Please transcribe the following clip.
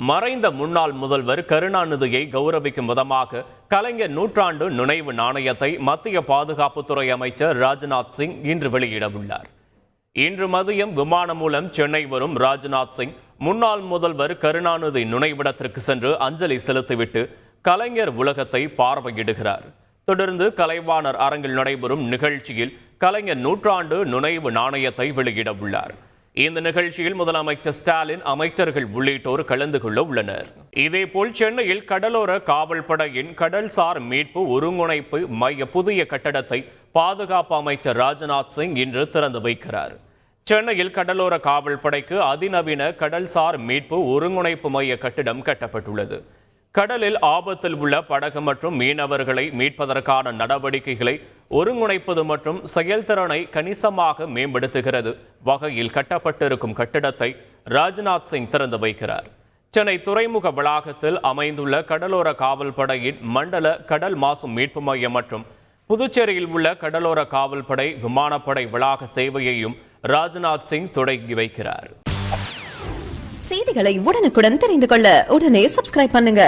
மறைந்த முன்னாள் முதல்வர் கருணாநிதியை கௌரவிக்கும் விதமாக கலைஞர் நூற்றாண்டு நினைவு நாணயத்தை மத்திய பாதுகாப்புத்துறை அமைச்சர் ராஜ்நாத் சிங் இன்று வெளியிடவுள்ளார். இன்று மதியம் விமானம் மூலம் சென்னை வரும் ராஜ்நாத் சிங் முன்னாள் முதல்வர் கருணாநிதி நினைவிடத்திற்கு சென்று அஞ்சலி செலுத்திவிட்டு கலைஞர் உலகத்தை பார்வையிடுகிறார். தொடர்ந்து கலைவாணர் அரங்கில் நடைபெறும் நிகழ்ச்சியில் கலைஞர் நூற்றாண்டு நினைவு நாணயத்தை வெளியிடவுள்ளார். இந்த நிகழ்ச்சியில் முதலமைச்சர் ஸ்டாலின் அமைச்சர்கள் உள்ளிட்டோர் கலந்து கொள்ள உள்ளனர். இதேபோல் சென்னையில் கடலோர காவல் படையின் கடல்சார் மீட்பு ஒருங்கிணைப்பு மைய புதிய கட்டடத்தை பாதுகாப்பு அமைச்சர் ராஜ்நாத் சிங் இன்று திறந்து வைக்கிறார். சென்னையில் கடலோர காவல் படைக்கு அதிநவீன கடல்சார் மீட்பு ஒருங்கிணைப்பு மைய கட்டிடம் கட்டப்பட்டுள்ளது. கடலில் ஆபத்தில் உள்ள படகு மற்றும் மீனவர்களை மீட்பதற்கான நடவடிக்கைகளை ஒருங்கிணைப்பது மற்றும் செயல்திறனை கணிசமாக மேம்படுத்துகிறது. வகையில் கட்டப்பட்டிருக்கும் கட்டிடத்தை ராஜ்நாத் சிங் திறந்து வைக்கிறார். சென்னை துறைமுக வளாகத்தில் அமைந்துள்ள கடலோர காவல் படையின் மண்டல கடல் மாசு மீட்பு மையம் மற்றும் புதுச்சேரியில் உள்ள கடலோர காவல்படை விமானப்படை வளாக சேவையையும் ராஜ்நாத் சிங் தொடங்கி வைக்கிறார். செய்திகளை உடனுக்குடன் தெரிந்து கொள்ள உடனே சப்ஸ்கிரைப் பண்ணுங்க.